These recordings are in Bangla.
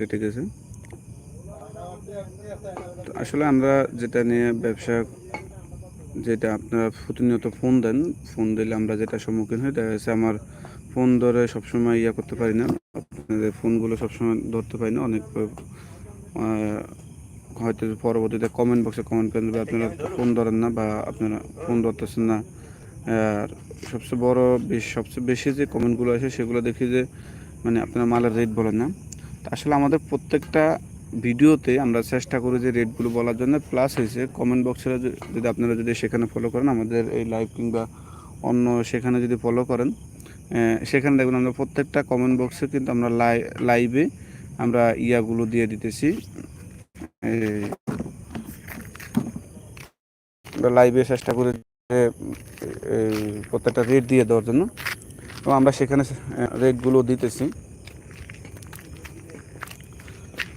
কেটে গেছে আসলে আমরা যেটা নিয়ে ব্যবসা, যেটা আপনারা প্রতিনিয়ত ফোন দেন, ফোন দিলে আমরা যেটা সম্মুখীন হই, দেখা যাচ্ছে আমার ফোন ধরে সবসময় ইয়া করতে পারি না। আপনাদের ফোনগুলো সবসময় ধরতে পারি না। অনেক হয়তো পরবর্তীতে কমেন্ট বক্সে কমেন্ট করেন আপনারা ফোন ধরেন না বা আপনারা ফোন ধরতেছেন না। আর সবচেয়ে বড় বেশ, সবচেয়ে বেশি যে কমেন্টগুলো আসে, সেগুলো দেখি যে মানে আপনারা মালের রেট বলেন না। আসলে আমাদের প্রত্যেকটা ভিডিওতে আমরা চেষ্টা করি যে রেটগুলো বলার জন্য। প্লাস হয়েছে কমেন্ট বক্সে যদি আপনারা যদি সেখানে ফলো করেন, আমাদের এই লাইভ কিংবা অন্য সেখানে যদি ফলো করেন সেখানে দেখবেন আমরা প্রত্যেকটা কমেন্ট বক্সে কিন্তু আমরা লাই লাইভে আমরা ইয়াগুলো দিয়ে দিতেছি। লাইভে চেষ্টা করি প্রত্যেকটা রেট দিয়ে দেওয়ার জন্য। এবং আমরা সেখানে রেটগুলো দিতেছি।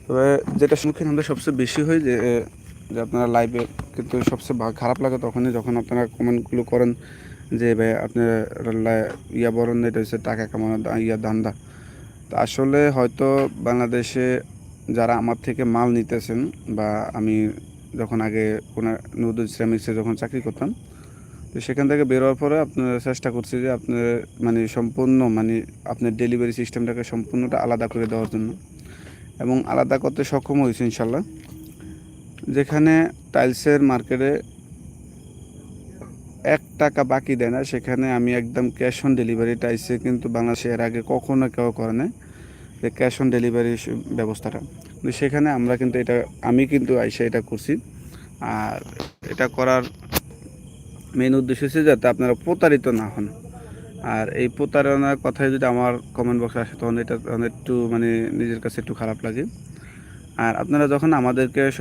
তবে যেটা সম্মুখীন আমরা সবচেয়ে বেশি হয় যে যে আপনারা লাইভে কিন্তু সবচেয়ে খারাপ লাগে তখনই যখন আপনারা কমেন্টগুলো করেন যে, ভাই, আপনার ইয়া বরণ এটা হচ্ছে টাকা কামানো ইয়া ধান্দা। তো আসলে হয়তো বাংলাদেশে যারা আমার থেকে মাল নিতেছেন বা আমি যখন আগে কোনো নদী শ্রমিক্সে যখন চাকরি করতাম, তো সেখান থেকে বেরোয়ার পরে আপনার চেষ্টা করছি যে, আপনার মানে সম্পূর্ণ মানে আপনার ডেলিভারি সিস্টেমটাকে সম্পূর্ণটা আলাদা করে দেওয়ার জন্য। এবং আলাদা করতে সক্ষম হয়েছি ইনশাল্লাহ। যেখানে টাইলসের মার্কেটে এক টাকা বাকি দেয় না, সেখানে আমি একদম ক্যাশ অন ডেলিভারি টাইলসে কিন্তু বাংলাদেশে এর আগে কখনো কেউ করে না যে ক্যাশ অন ডেলিভারি ব্যবস্থাটা। কিন্তু সেখানে আমরা কিন্তু এটা, আমি কিন্তু আইসা এটা করছি। আর এটা করার মেন উদ্দেশ্য হচ্ছে যাতে আপনারা প্রতারিত না হন। আর এই প্রতারণার কথায় যদি আমার কমেন্ট বক্সে আসে, তখন এটা তখন একটু মানে নিজের কাছে একটু খারাপ লাগে। আর আপনারা যখন আমাদেরকে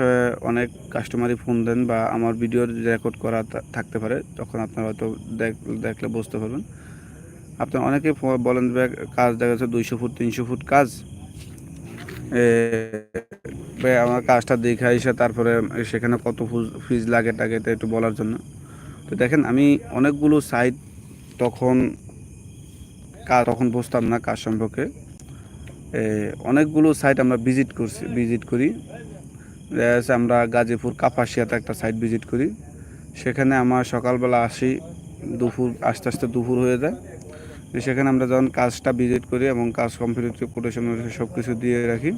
অনেক কাস্টমারই ফোন দেন বা আমার ভিডিওর রেকর্ড করা থাকতে পারে, তখন আপনারা হয়তো দেখ- দেখলে বুঝতে পারবেন। আপনারা অনেকে বলেন কাজ দেখা যাচ্ছে দুইশো ফুট, তিনশো ফুট কাজ। আমার কাজটা দেখে এসে তারপরে সেখানে কত ফিজ লাগে টাকে একটু বলার জন্য। তো দেখেন, আমি অনেকগুলো সাইট তখন তখন বুঝতাম না কাজ সম্পর্কে। অনেকগুলো সাইট আমরা ভিজিট করছি ভিজিট করি। আমরা গাজীপুর, কাপাসিয়াতে একটা সাইট ভিজিট করি। সেখানে আমার সকালবেলা আসি, দুপুর, আস্তে আস্তে দুপুর হয়ে যায়। সেখানে আমরা যখন কাজটা ভিজিট করি এবং কাজ কমপ্লিট কোটেশন সব কিছু দিয়ে রাখি,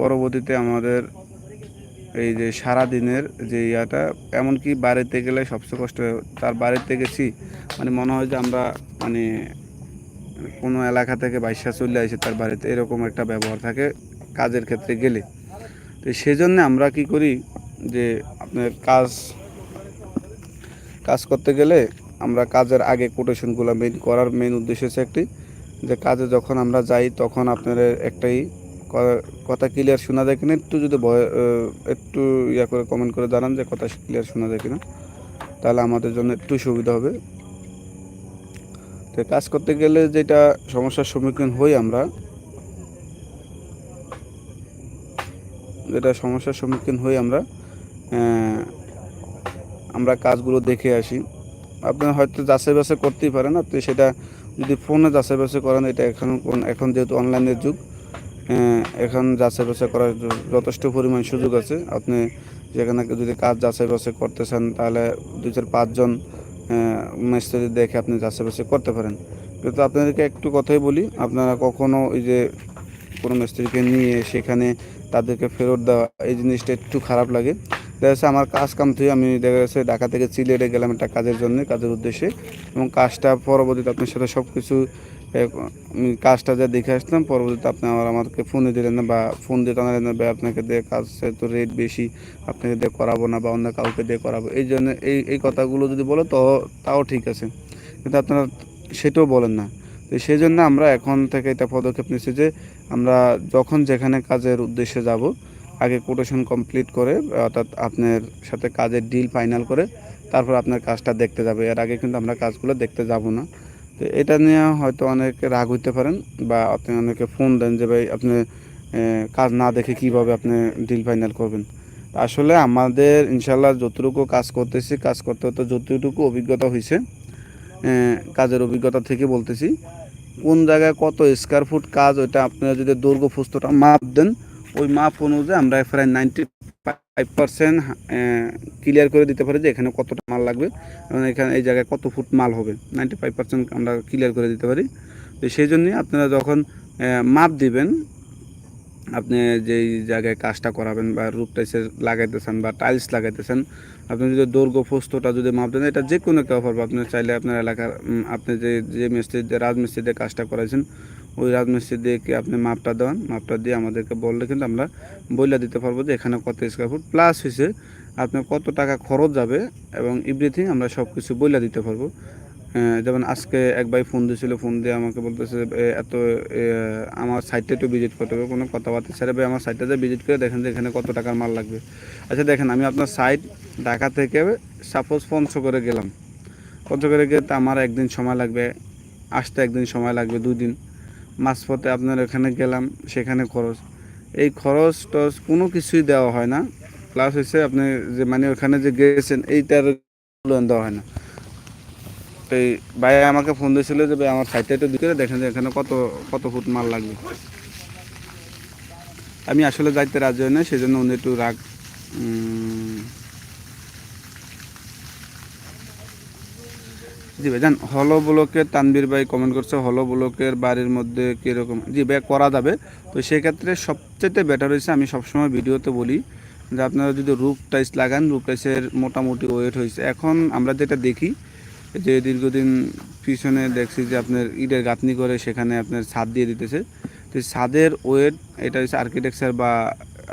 পরবর্তীতে আমাদের এই যে সারা দিনের যে ইয়াটা, এমনকি বাড়িতে গেলে সবচেয়ে কষ্ট। তার বাড়িতে গেছি মানে মনে হয় যে আমরা মানে কোনো এলাকা থেকে বাইশা চলে আসে, তার বাড়িতে এরকম একটা ব্যবহার থাকে কাজের ক্ষেত্রে গেলে। তো সেই জন্য আমরা কি করি যে আপনার কাজ কাজ করতে গেলে আমরা কাজের আগে কোটেশনগুলো মেন করার মেন উদ্দেশ্য হচ্ছে একটি, যে কাজে যখন আমরা যাই তখন আপনার একটাই কথা ক্লিয়ার শোনা যায় কিনা, একটু যদি ভয়- একটু ইয়া করে কমেন্ট করে জানান যে কথা ক্লিয়ার শোনা যায় কিনা, তাহলে আমাদের জন্য একটু সুবিধা হবে। তো কাজ করতে গেলে যেটা সমস্যার সম্মুখীন হই আমরা, যেটা সমস্যার সম্মুখীন হই আমরা আমরা কাজগুলো দেখে আসি। আপনার হয়তো যাচাই বাছাই করতেই পারেন, আপনি সেটা যদি ফোনে যাচাই বাছাই করেন, এটা এখন এখন যেহেতু অনলাইনের যুগ এখন যাচাই বাছাই করার যথেষ্ট পরিমাণ সুযোগ আছে। আপনি যেখানে যদি কাজ যাচাই বাছাই করতে চান, তাহলে দুই চার পাঁচজন মিস্ত্রি দেখে আপনি বাছাই করতে পারেন। কিন্তু আপনাদেরকে একটু কথাই বলি, আপনারা কখনও ওই যে কোনো মিস্ত্রিকে নিয়ে সেখানে তাদেরকে ফেরত দেওয়া, এই জিনিসটা একটু খারাপ লাগে। দেখা যাচ্ছে আমার কাজ কাম থেকে আমি দেখা যাচ্ছে ঢাকা থেকে চিলেটে গেলাম একটা কাজের জন্য, কাজের উদ্দেশ্যে। এবং কাজটা পরবর্তীতে আপনার সাথে সব কিছু আমি কাজটা যা দেখে আসলাম, পরবর্তীতে আপনি আবার আমাকে ফোনে দিলেন না বা ফোন দিয়ে জানালেন না বা আপনাকে দিয়ে কাজ তো রেট বেশি, আপনাকে দিয়ে করাবো না বা অন্য কাউকে দিয়ে করাবো। এই জন্য এই এই কথাগুলো যদি বলো, তো তাও ঠিক আছে। কিন্তু আপনারা সেটাও বলেন না। তো সেই জন্য আমরা এখন থেকে এটা পদক্ষেপ নিচ্ছি যে, আমরা যখন যেখানে কাজের উদ্দেশ্যে যাব, আগে কোটেশন কমপ্লিট করে, অর্থাৎ আপনার সাথে কাজের ডিল ফাইনাল করে, তারপর আপনার কাজটা দেখতে যাবে। এর আগে কিন্তু আমরা কাজগুলো দেখতে যাব না। তো এটা নিয়ে হয়তো অনেকে রাগ হইতে পারেন বা আপনি অনেকে ফোন দেন যে, ভাই, আপনি কাজ না দেখে কীভাবে আপনি ডিল ফাইনাল করবেন? আসলে আমাদের ইনশাল্লাহ যতটুকু কাজ করতেছি, কাজ করতে করতে যতটুকু অভিজ্ঞতা হয়েছে কাজের অভিজ্ঞতা থেকে বলতেছি, কোন জায়গায় কত স্কোয়ার ফুট কাজ, ওইটা আপনারা যদি দৈর্ঘ্য ফুস্তটা মাপ দেন ওই মাপ অনুযায়ী আমরা প্রায় নাইনটি ফাইভ পার্সেন্ট ক্লিয়ার করে দিতে পারি যে এখানে কতটা মাল লাগবে এবং এখানে এই জায়গায় কত ফুট মাল হবে। নাইনটি ফাইভ পার্সেন্ট আমরা ক্লিয়ার করে দিতে পারি। তো সেই জন্যই আপনারা যখন মাপ দিবেন, আপনি যেই জায়গায় কাজটা করাবেন বা রুপ টাইসের লাগাইতেছেন বা টাইলস লাগাইতেছেন, আপনি যদি দৈর্ঘ্য পোস্তটা যদি মাপ দেন, এটা যে কোনো কেউ পারবে আপনি চাইলে আপনার এলাকার আপনি যে যে মিস্ত্রি, যে রাজমিস্ত্রি কাজটা করাইছেন ওই রাজমিস্ত্রি দিয়ে আপনি মাপটা দেন? মাপটা দিয়ে আমাদেরকে বললে কিন্তু আমরা বইলা দিতে পারব যে এখানে কত স্কোয়ার ফুট প্লাস হয়েছে আপনার কত টাকা খরচ যাবে এবং এভরিথিং আমরা সব কিছু বইলা দিতে পারব। যেমন আজকে এক ভাই ফোন দিয়েছিল ফোন দিয়ে আমাকে বলতেছে এত আমার সাইটটা একটু ভিজিট করতে হবে, কোনো কথাবার্তা ছেড়ে ভাই আমার সাইটটাতে ভিজিট করে দেখেন যে এখানে কত টাকার মাল লাগবে। আচ্ছা দেখেন, আমি আপনার সাইট ঢাকা থেকে সাপোজ পঞ্চগড়ে গেলাম। পঞ্চগড়ে গিয়ে তো আমার একদিন সময় লাগবে, আসতে একদিন সময় লাগবে, দুই দিন। মাঝপথে আপনার এখানে গেলাম, সেখানে খরচ। এই খরচ টরচ কোনো কিছুই দেওয়া হয় না। প্লাস হচ্ছে আপনি যে মানে ওখানে যে গেছেন, এইটার মূল্যায়ন দেওয়া হয় না। এই ভাই আমাকে ফোন দিয়েছিল যে, ভাই, আমার সাইটটা একটু দিকে দেখেন যে এখানে কত কত ফুট মাল লাগবে? আমি আসলে যাইতে রাজি হয় না সেই জন্য উনি একটু রাগ জি ভাই, জান, হলো ব্লকের তানবীর ভাই কমেন্ট করছে, হলো ব্লকের বাড়ির মধ্যে কীরকম জি ভাই, করা যাবে। তো সেক্ষেত্রে সবচেয়ে বেটার হয়েছে, আমি সবসময় ভিডিওতে বলি যে আপনারা যদি রূপ টাইস লাগান রূপ টাইসের মোটামুটি ওয়েট হয়েছে। এখন আমরা যেটা দেখি, যে দীর্ঘদিন পিছনে দেখছি যে আপনার ইটের গাঁথনি করে সেখানে আপনার ছাদ দিয়ে দিতেছে। তো ছাদের ওয়েট এটা হচ্ছে আর্কিটেকচার বা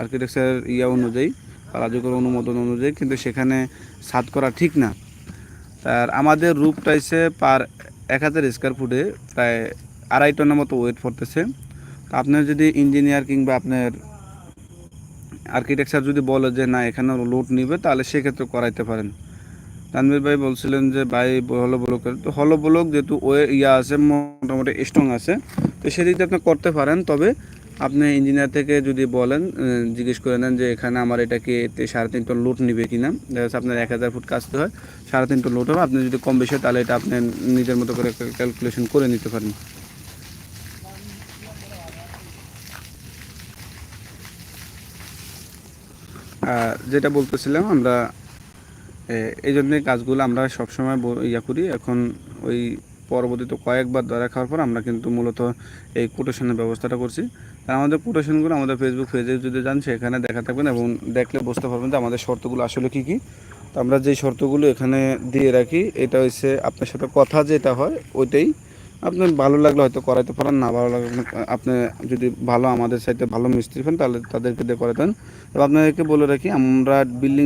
আর্কিটেকচার ইয়া অনুযায়ী বা রাজকর অনুমোদন অনুযায়ী, কিন্তু সেখানে ছাদ করা ঠিক না। তার আমাদের রূপ টাইসে পার এক হাজার স্কোয়ার ফুটে প্রায় আড়াই টনের মতো ওয়েট পড়তেছে। আপনার যদি ইঞ্জিনিয়ার কিংবা আপনার আর্কিটেকচার যদি বলে যে না, এখানে লোড নিবে, তাহলে সেক্ষেত্রে করাইতে পারেন। তানভীর ভাই বলছিলেন যে, ভাই, হলো ব্লকের তো হলো ব্লক যেহেতু ওয়ে ইয়া আছে, মোটামুটি স্ট্রং আছে, তো সেদিক দিয়ে আপনি করতে পারেন। তবে আপনি ইঞ্জিনিয়ার থেকে যদি বলেন জিজ্ঞেস করে নেন যে এখানে আমার এটাকে সাড়ে তিন টন লোড নিবে কিনা। দেখা যাচ্ছে আপনার এক হাজার ফুট কাজতে হয়, সাড়ে তিন টন লোড হবে। আপনি যদি কম বেশি হয়, তাহলে এটা আপনি নিজের মতো করে ক্যালকুলেশন করে নিতে পারেন। যেটা বলতেছিলাম, আমরা এই জন্যই কাজগুলো আমরা সবসময় ইয়া করি। এখন ওই পরবর্তীতে কয়েকবার ধরা খাওয়ার পর আমরা কিন্তু মূলত এই কোটেশনের ব্যবস্থাটা করছি। আর আমাদের কোটেশনগুলো আমাদের ফেসবুক পেজে যদি যান, সেখানে দেখা থাকবেন এবং দেখলে বুঝতে পারবেন যে আমাদের শর্তগুলো আসলে কী কী। তো আমরা যেই শর্তগুলো এখানে দিয়ে রাখি, এটা হচ্ছে আপনার সাথে কথা যেটা হয়, ওইটাই। আপনার ভালো লাগলে হয়তো করাইতে পারেন, না ভালো লাগলে আপনি যদি ভালো আমাদের সাইডে ভালো মিস্ত্রি পান তাহলে তাদেরকে দিয়ে করাতেন এবং আপনাদেরকে বলে রাখি, আমরা বিল্ডিং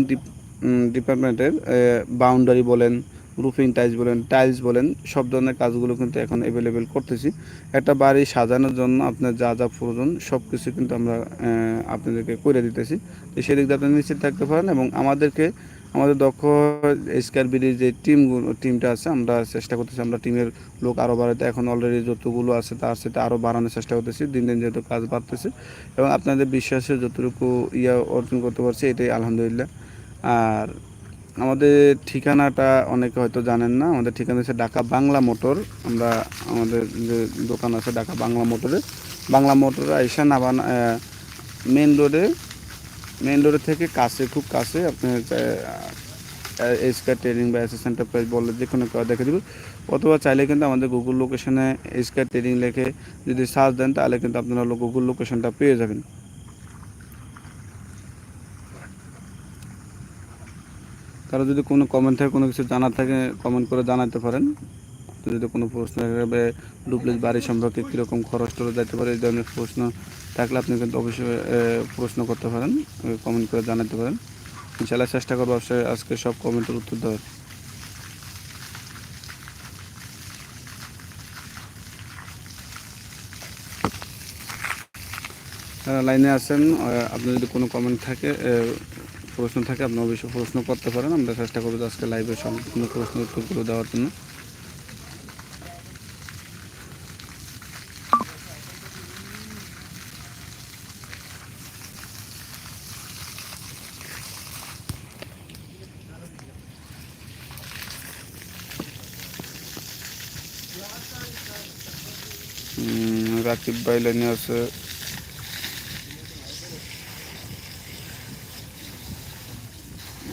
ডিপার্টমেন্টের বাউন্ডারি বলেন রুফিং টাইলস বলেন টাইলস বলেন, সব ধরনের কাজগুলো কিন্তু এখন অ্যাভেলেবেল করতেছি। একটা বাড়ি সাজানোর জন্য আপনার যা যা প্রয়োজন সব কিছু কিন্তু আমরা আপনাদেরকে করে দিতেছি। তো সেদিক দিয়ে আপনি নিশ্চিত থাকতে পারেন এবং আমাদেরকে, আমাদের দক্ষ স্কার বিডির যে টিমগুলো টিমটা আছে, আমরা চেষ্টা করতেছি, আমরা টিমের লোক আরও বাড়াতে। এখন অলরেডি যতগুলো আছে, তার সাথে আরও বাড়ানোর চেষ্টা করতেছি, দিন দিন যেহেতু কাজ বাড়তেছে। এবং আপনাদের বিশ্বাসে যতটুকু ইয়া অর্জন করতে পারছি, এটাই আলহামদুলিল্লাহ। আর আমাদের ঠিকানাটা অনেকে হয়তো জানেন না। আমাদের ঠিকানা হচ্ছে ঢাকা বাংলা মোটর। আমরা আমাদের যে দোকান আছে ঢাকা বাংলা মোটরে। বাংলা মোটরে আইসা নাবান মেন রোডে। মেন রোডের থেকে কাছে, খুব কাছে। আপনার এসকার ট্রেনিং বা অ্যাসিস্ট্যান্ট প্রাইস বললে যে কোনো দেখে দেবে অথবা চাইলে কিন্তু আমাদের গুগল লোকেশনে এসকার ট্রেনিং লেখে যদি সার্চ দেন, তাহলে কিন্তু আপনারা গুগল লোকেশনটা পেয়ে যাবেন। কারও যদি কোনো কমেন্ট থাকে, কোনো কিছু জানার থাকে কমেন্ট করে জানাতে পারেন। যদি কোনো প্রশ্ন থাকে ডুপ্লেক্স বাড়ি সম্পর্কে কীরকম খরচ টরচ যাইতে পারে, এই ধরনের প্রশ্ন থাকলে আপনি কিন্তু অবশ্যই প্রশ্ন করতে পারেন কমেন্ট করে জানাতে পারেন। ইনশাল্লাহ চেষ্টা করব আজকে সব কমেন্টের উত্তর দেওয়ার। লাইনে আছেন আপনার যদি কোনো কমেন্ট থাকে প্রশ্ন থাকে, আপনি অবশ্যই প্রশ্ন করতে পারেন। আমরা চেষ্টা করব আজকে লাইভে সম্পূর্ণ প্রশ্ন উত্তরগুলো দেওয়ার জন্য। রাকিব ভাই লাইনে আছে।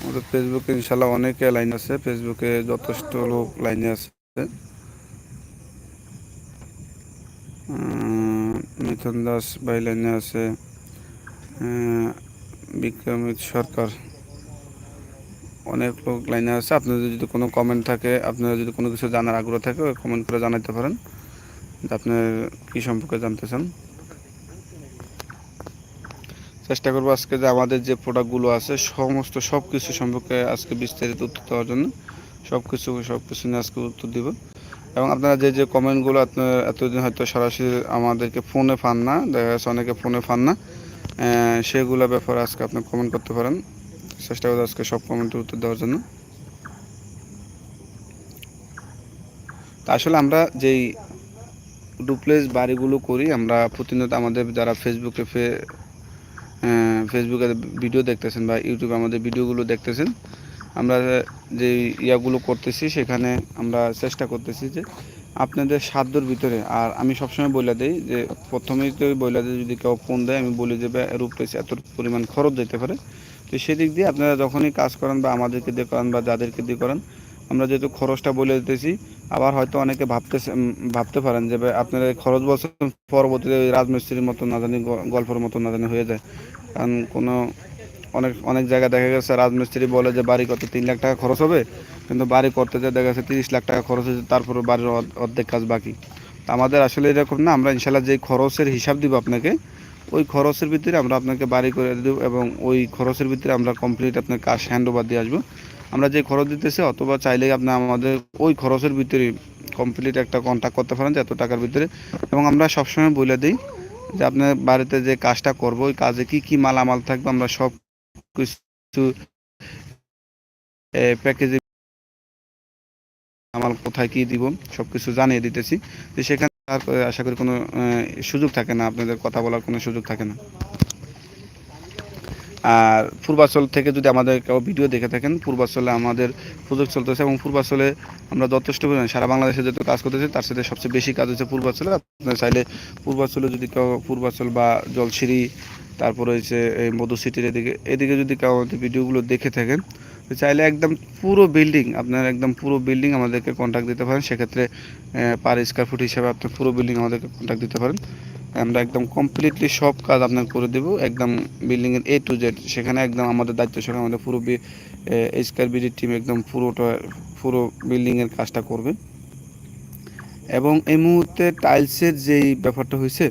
আমাদের ফেসবুকে ইনশাল্লাহ অনেকে লাইন আছে। ফেসবুকে যথেষ্ট লোক লাইনে আছে। মিথুন দাস ভাই লাইনে আছে। বিক্রমিত সরকার অনেক লোক লাইনে আছে। আপনাদের যদি কোনো কমেন্ট থাকে, আপনারা যদি কোনো কিছু জানার আগ্রহ থাকে কমেন্ট করে জানাতে পারেন। যে আপনার কী সম্পর্কে জানতে চান। চেষ্টা করব আজকে যে আমাদের যে প্রোডাক্টগুলো আছে, সমস্ত সব কিছু সম্পর্কে আজকে বিস্তারিত উত্তর দেওয়ার জন্য। সব কিছু সব কিছু নিয়ে আজকে উত্তর দিব। এবং আপনারা যে যে কমেন্টগুলো আপনার এতদিন হয়তো সরাসরি আমাদেরকে ফোনে পান না, দেখা যাচ্ছে অনেকে ফোনে পান না সেগুলো ব্যাপারে আজকে আপনি কমেন্ট করতে পারেন। চেষ্টা করব আজকে সব কমেন্টের উত্তর দেওয়ার জন্য। আসলে আমরা যেই ডুপ্লেস বাড়িগুলো করি, আমরা প্রতিনিয়ত আমাদের যারা ফেসবুকে ফেসবুকে ভিডিও দেখতেছেন বা ইউটিউবে আমাদের ভিডিওগুলো দেখতেছেন, আমরা যে ইয়াগুলো করতেছি সেখানে আমরা চেষ্টা করতেছি যে আপনাদের সাধ্যর ভিতরে, আর আমি সবসময় বলে দিই যে প্রথমেই তো বলে দিই যদি কেউ ফোন দেয়, আমি বলি যে রূপরেস এত পরিমাণ খরচ যেতে পারে। তো সেদিক দিয়ে আপনারা যখনই কাজ করেন বা আমাদেরকে দিয়ে করেন বা যাদেরকে দিয়ে করেন আমরা যেহেতু খরচটা বলে দিতেছি, আবার হয়তো অনেকে ভাবতে ভাবতে পারেন যে আপনারা খরচ বলছেন, পরবর্তীতে রাজমিস্ত্রির মতো না জানি গল্পের মতো না জানি হয়ে যায়। কারণ কোনো অনেক অনেক জায়গায় দেখা গেছে, রাজমিস্ত্রি বলে যে বাড়ি করতে তিন লাখ টাকা খরচ হবে, কিন্তু বাড়ি করতে যে দেখা গেছে তিরিশ লাখ টাকা খরচ হয়েছে, তারপরে বাড়ির অর্ধেক কাজ বাকি। তা আমাদের আসলে এরকম না, আমরা ইনশাল্লাহ যে খরচের হিসাব দিব আপনাকে, ওই খরচের ভিতরে আমরা আপনাকে বাড়ি করে দেবো এবং ওই খরচের ভিতরে আমরা কমপ্লিট আপনার কাজ হ্যান্ড ওভার দিয়ে আসব। আমরা যে খরচ দিতেছি, অথবা চাইলে আপনি আমাদের ওই খরচের ভিতরে কমপ্লিট একটা কন্ট্যাক্ট করতে পারেন যে এত টাকার ভিতরে। এবং আমরা সবসময় বলে দিই যে আপনার বাড়িতে যে কাজটা করব, ওই কাজে কি কি মালামাল থাকবে, আমরা সব কিছু প্যাকেজে মাল কোথায় কি দিব সব কিছু জানিয়ে দিতেছি। তো সেখানে আশা করি কোনো সুযোগ থাকে না, আপনাদের কথা বলার কোনো সুযোগ থাকে না। আর পূর্বাচল থেকে যদি আমাদের কেউ ভিডিও দেখে থাকেন, পূর্বাচলে আমাদের প্রজেক্ট চলতেছে এবং পূর্বাচলে আমরা যথেষ্ট পরিমাণে সারা বাংলাদেশে যত কাজ করতেছি, তার সাথে সবচেয়ে বেশি কাজ হচ্ছে পূর্বাচলে। আপনার চাইলে পূর্বাচলে যদি কেউ পূর্বাচল বা জলসিঁড়ি, তারপরে হচ্ছে এই মধু সিটির এদিকে এদিকে যদি কেউ আমাদের ভিডিওগুলো দেখে থাকেন চাইলে একদম পুরো বিল্ডিং আপনার একদম পুরো বিল্ডিং আমাদেরকে কন্ট্যাক্ট দিতে পারেন। সেক্ষেত্রে পার স্কোয়ার ফুট হিসাবে আপনি পুরো বিল্ডিং আমাদেরকে কন্ট্যাক্ট দিতে পারেন। আমরা একদম কমপ্লিটলি সব কাজ আপনার করে দেবো। একদম বিল্ডিংয়ের এ টু জেড সেখানে একদম আমাদের দায়িত্ব, সেখানে আমাদের পুরো স্কোয়ার বিডির টিম একদম পুরোটা, পুরো বিল্ডিংয়ের কাজটা করবে। এবং এই মুহূর্তে টাইলসের যেই ব্যাপারটা হয়েছে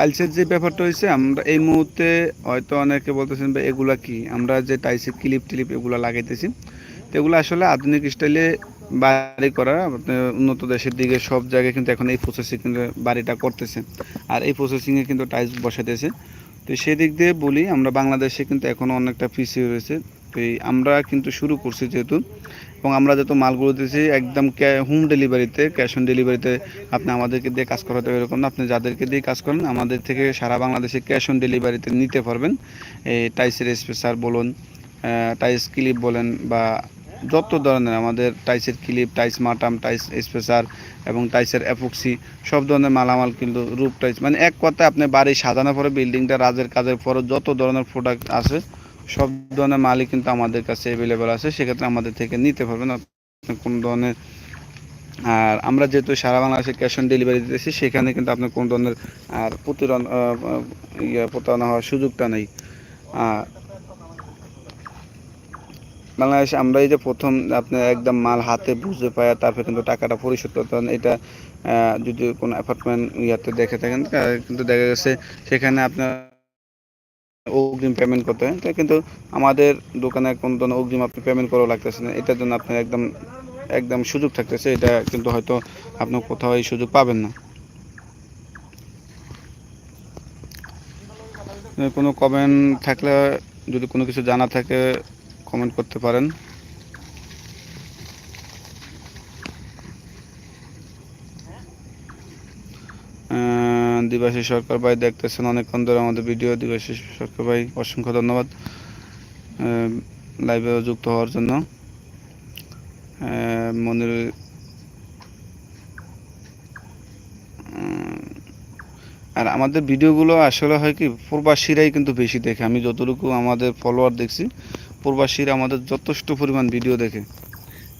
টাইলসের যে ব্যাপারটা হয়েছে, আমরা এই মুহূর্তে হয়তো অনেকে বলতেছেন, ভাই, এগুলা কি? আমরা যে টাইলসের ক্লিপ টিলিপ এগুলো লাগাইতেছি। তো এগুলো আসলে আধুনিক স্টাইলে বাড়ি করা উন্নত দেশের দিকে সব জায়গায় কিন্তু এখন এই প্রসেসে কিন্তু বাড়িটা করতেছে। আর এই প্রসেসিংয়ে কিন্তু টাইলস বসাতেছে তো সেদিক দিয়ে বলি, আমরা বাংলাদেশে কিন্তু এখনও অনেকটা পিছিয়ে রয়েছে। তো আমরা কিন্তু শুরু করছি যেহেতু। এবং আমরা যত মালগুলো দিয়েছি, একদম হোম ডেলিভারিতে ক্যাশ অন ডেলিভারিতে আপনি আমাদেরকে দিয়ে কাজ করাতে এরকম না। আপনি যাদেরকে দিয়ে কাজ করেন, আমাদের থেকে সারা বাংলাদেশে ক্যাশ অন ডেলিভারিতে নিতে পারবেন। এই টাইসের স্পেসার বলুন টাইস ক্লিপ বলেন বা যত ধরনের আমাদের টাইসের ক্লিপ টাইস মাটাম টাইস স্পেসার এবং টাইসের অ্যাপক্সি সব ধরনের মালামাল কিন্তু রূপ টাইস মানে এক কথায় আপনি বাড়ি সাজানোর পরে বিল্ডিংটা রাজের কাজের পরে যত ধরনের প্রোডাক্ট আছে সব ধরনের মালই কিন্তু আমাদের কাছে অ্যাভেলেবেল আছে, সেক্ষেত্রে আমাদের থেকে নিতে পারবেন আপনি কোন ধরনের, আর আমরা যেহেতু সারা বাংলাদেশে ক্যাশ অন ডেলিভারি দিতেছি, সেখানে কিন্তু আপনার কোন ধরনের, আর প্রতিরণ ইয়ে প্রতারণা হওয়ার সুযোগটা নেই। আর বাংলাদেশে আমরা এই যে প্রথম আপনার একদম মাল হাতে বুঝতে পাই তারপরে কিন্তু টাকাটা পরিশোধ করতে পারেন এটা যদি কোনো অ্যাপার্টমেন্ট ইয়াতে দেখে থাকেন কিন্তু দেখা গেছে সেখানে আপনার অগ্রিম পেমেন্ট করতে হয়। কিন্তু আমাদের দোকানে কোনো ধরনের অগ্রিম আপনি পেমেন্ট করাও লাগতেছে না। এটার জন্য আপনার একদম একদম সুযোগ থাকতেছে। এটা কিন্তু হয়তো আপনি কোথাও এই সুযোগ পাবেন না। কোনো কমেন্ট থাকলে, যদি কোনো কিছু জানা থাকে কমেন্ট করতে পারেন। দিবাশী সরকার ভাই দেখতেছেন অনেকক্ষণ ধরে আমাদের ভিডিও দিবাশী সরকার ভাই, অসংখ্য ধন্যবাদ লাইভে যুক্ত হওয়ার জন্য। মনির আর আমাদের ভিডিওগুলো আসলে হয় কি, প্রবাসীরাই কিন্তু বেশি দেখে। আমি যতটুকু আমাদের ফলোয়ার দেখছি, প্রবাসীরা আমাদের যথেষ্ট পরিমাণ ভিডিও দেখে।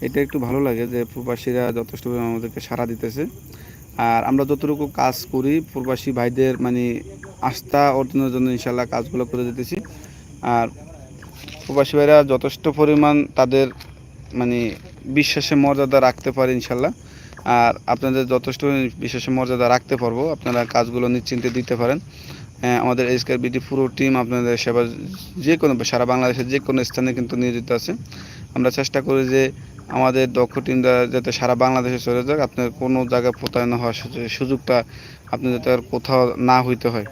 এটা একটু ভালো লাগে যে প্রবাসীরা যথেষ্ট পরিমাণ আমাদেরকে সাড়া দিতেছে। আর আমরা যতটুকু কাজ করি প্রবাসী ভাইদের মানে আস্থা অর্জনের জন্য ইনশাল্লাহ কাজগুলো করে দিতেছি। আর প্রবাসী ভাইরা যথেষ্ট পরিমাণ তাদের মানে বিশ্বাসে মর্যাদা রাখতে পারে ইনশাল্লাহ আর আপনাদের যথেষ্ট বিশ্বাসে মর্যাদা রাখতে পারব আপনারা কাজগুলো নিশ্চিন্তে দিতে পারেন। হ্যাঁ, আমাদের এসকার বিটি পুরো টিম আপনাদের সেবা যে কোনো সারা বাংলাদেশের যে কোনো স্থানে কিন্তু নিয়োজিত আছে। আমরা চেষ্টা করি যে আমাদের দক্ষ টিম দ্বারা যাতে সারা বাংলাদেশে চলে যাক আপনার কোনো জায়গায় প্রতারণা হওয়ার সুযোগটা আপনি যাতে আর কোথাও না হইতে হয়।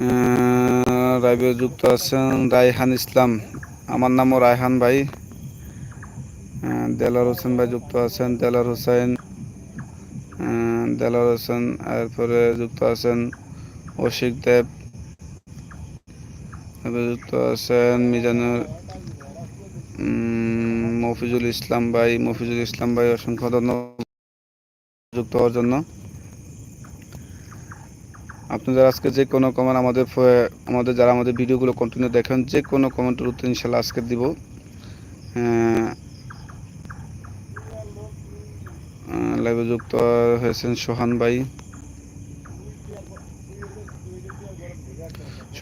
আহ, যুক্ত আছেন রায়হান ইসলাম। আমার নামও রায়হান ভাই। দেলার হোসেন ভাই যুক্ত আছেন দেলার হোসেন। দেলার হোসেন এরপরে যুক্ত আছেন অশিক দেব। যুক্ত আছেন মিজানুর মফিজুল ইসলাম ভাই। মফিজুল ইসলাম ভাই, অসংখ্য ধন্যবাদ যুক্ত হওয়ার জন্য। আপনাদের আজকে যে কোনো কমেন্ট আমাদের আমাদের যারা আমাদের ভিডিওগুলো কন্টিনিউ দেখেন, যে কোনো কমেন্টের উত্তর ইনশাল্লাহ আজকে দিব। লাইভে যুক্ত হয়েছেন সোহান ভাই।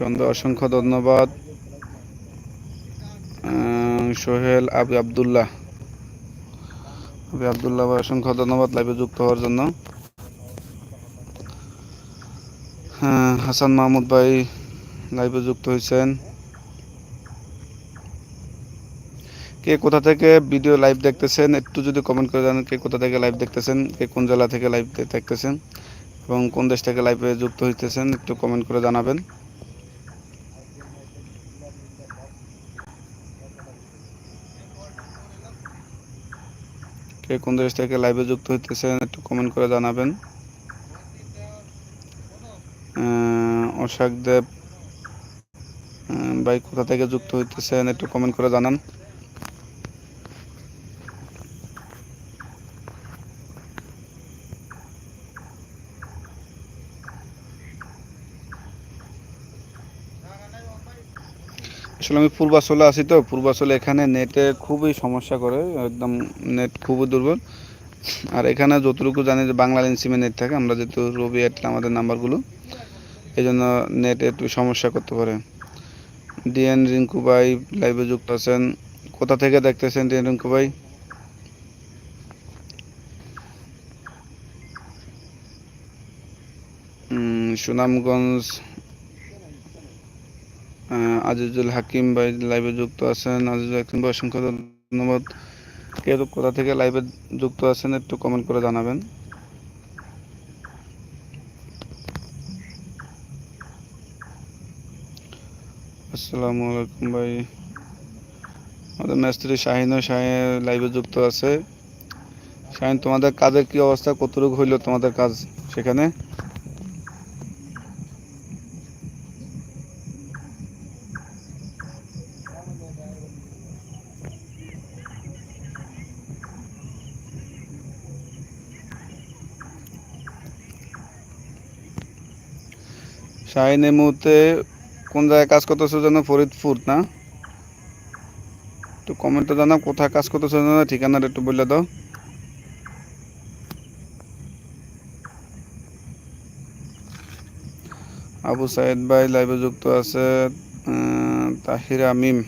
সন্ধ্যা, অসংখ্য ধন্যবাদ। সোহেল আবি আবদুল্লাহ। আবি আবদুল্লাহ ভাই, অসংখ্য ধন্যবাদ লাইভে যুক্ত হওয়ার জন্য। হাসান মাহমুদ ভাই লাইভে যুক্ত হয়েছেন। কে কোথা থেকে ভিডিও লাইভ দেখতেছেন, একটু যদি কমেন্ট করে জানান কে কোথা থেকে লাইভ দেখতেছেন, কে কোন জেলা থেকে লাইভ দেখতেছেন, এবং কোন দেশ থেকে লাইভে যুক্ত হইতেছেন, একটু কমেন্ট করে জানাবেন। কে কোন দেশ থেকে লাইভে যুক্ত হইতেছেন একটু কমেন্ট করে জানাবেন। অশাক দেব ভাই কোথা থেকে যুক্ত হইতেছেন একটু কমেন্ট করে জানান। আসলে আমি পূর্বাচলে আছি তো পূর্বাচলে এখানে নেটে খুবই সমস্যা করে, একদম নেট খুবই দুর্বল। আর এখানে যতটুকু জানি যে বাংলা লেন্স সিমে নেট থাকে, আমরা যেহেতু রবি এয়ারটেল আমাদের নাম্বারগুলো এই জন্য নেট একটু সমস্যা করতে পারে। ডিএন রিঙ্কু ভাই লাইভে যুক্ত আছেন, কোথা থেকে দেখতেছেন ডিএন রিঙ্কু ভাই? সুনামগঞ্জ আজিজুল হাকিম ভাই লাইভে যুক্ত আছেন। আজিজুল হাকিম ভাই, অসংখ্য ধন্যবাদ। কে কোথা থেকে লাইভে যুক্ত আছেন একটু কমেন্ট করে জানাবেন। আসসালামু আলাইকুম ভাই। আমাদের মিস্ত্রি শাহিনও শাহিন লাইভে যুক্ত আছে। শাহিন, তোমাদের কাজের কি অবস্থা? কতটুকু হইল তোমাদের কাজ সেখানে? শাহিন এই মুহূর্তে কোন জায়গায় কাজ করতেছো যেন ফরিদপুর, না? একটু কমেন্টে জানাও, কোথায় কাজ করতেছো যেন ঠিকানাটা একটু বলে দাও। আবু সাইদ ভাই লাইভে যুক্ত আছে তাহির আমিম।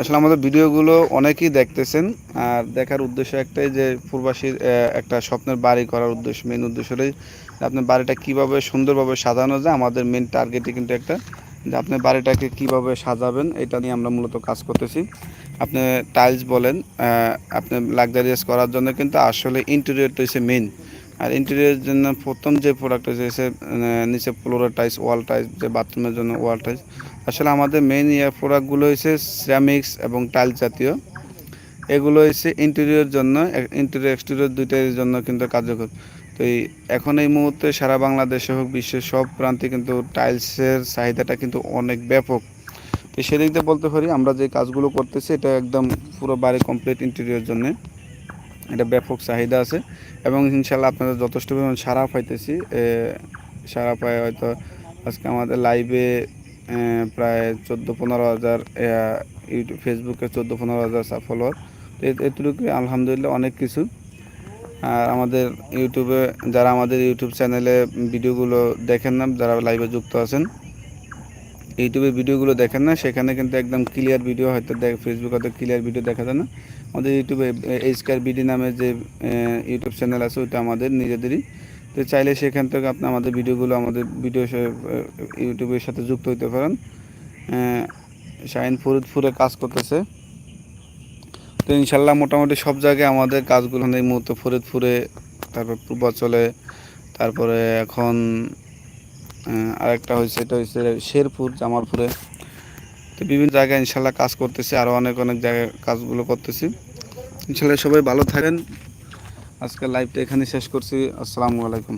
আসলে আমাদের ভিডিওগুলো অনেকেই দেখতেছেন, আর দেখার উদ্দেশ্য একটাই যে পূর্বাসীর একটা স্বপ্নের বাড়ি করার উদ্দেশ্য মেন উদ্দেশ্যটাই যে আপনার বাড়িটা কীভাবে সুন্দরভাবে সাজানো যায়। আমাদের মেন টার্গেটই কিন্তু একটা যে আপনি বাড়িটাকে কীভাবে সাজাবেন, এটা নিয়ে আমরা মূলত কাজ করতেছি। আপনি টাইলস বলেন আপনি লাক্সারিয়াস করার জন্য কিন্তু আসলে ইন্টেরিয়রটা হচ্ছে মেন আর ইন্টেরিয়রের জন্য প্রথম যে প্রোডাক্ট হচ্ছে নিচে ফ্লোরের টাইলস ওয়াল টাইলস যে বাথরুমের জন্য ওয়াল টাইলস আসলে আমাদের মেইন ইয়ার প্রোডাক্টগুলো হচ্ছে সিরামিক্স এবং টাইলস জাতীয়। এগুলো হচ্ছে ইন্টেরিয়র জন্য ইন্টেরিয়র এক্সটেরিয়র দুইটার জন্য কিন্তু কার্যকর। তো এই এখন এই মুহূর্তে সারা বাংলাদেশে হোক, বিশ্বের সব প্রান্তে কিন্তু টাইলসের চাহিদাটা কিন্তু অনেক ব্যাপক। তো সেদিক দিয়ে বলতে পারি, আমরা যে কাজগুলো করতেছি, এটা একদম পুরো বাড়ি কমপ্লিট ইন্টেরিয়র জন্য। এটা ব্যাপক চাহিদা আছে এবং ইনশাল্লাহ আপনাদের যথেষ্ট পরিমাণ সারা পাইতেছি। সারা পায় হয়তো আজকে আমাদের লাইভে প্রায় চোদ্দ পনেরো হাজার ইউটিউব, ফেসবুকে চোদ্দ পনেরো হাজার ফলোয়ার এটুকু আলহামদুলিল্লাহ অনেক কিছু। আর আমাদের ইউটিউবে, যারা আমাদের ইউটিউব চ্যানেলে ভিডিওগুলো দেখেন না, যারা লাইভে যুক্ত আছেন, ইউটিউবে ভিডিওগুলো দেখেন না, সেখানে কিন্তু একদম ক্লিয়ার ভিডিও হয়তো দেখ ফেসবুকে হয়তো ক্লিয়ার ভিডিও দেখা যায় না। আমাদের ইউটিউবে এইচকার বিডি নামে যে ইউটিউব চ্যানেল আছে, ওইটা আমাদের নিজেদেরই। তো চাইলে সেখান থেকে আপনি আমাদের ভিডিওগুলো আমাদের ভিডিও ইউটিউবের সাথে যুক্ত হতে পারেন। শাহিন ফরিদপুরে কাজ করতেছে। তো ইনশাল্লাহ মোটামুটি সব জায়গায় আমাদের কাজগুলো এই মুহূর্তে ফরিদপুরে, তারপর পূর্বাচলে, তারপরে এখন আরেকটা হয়েছে, এটা হয়েছে শেরপুর, জামালপুরে। তো বিভিন্ন জায়গায় ইনশাল্লাহ কাজ করতেছি। আরও অনেক অনেক জায়গায় কাজগুলো করতেছি। ইনশাল্লাহ সবাই ভালো থাকেন। আজকের লাইভটা এখানে শেষ করছি। আসসালামু আলাইকুম।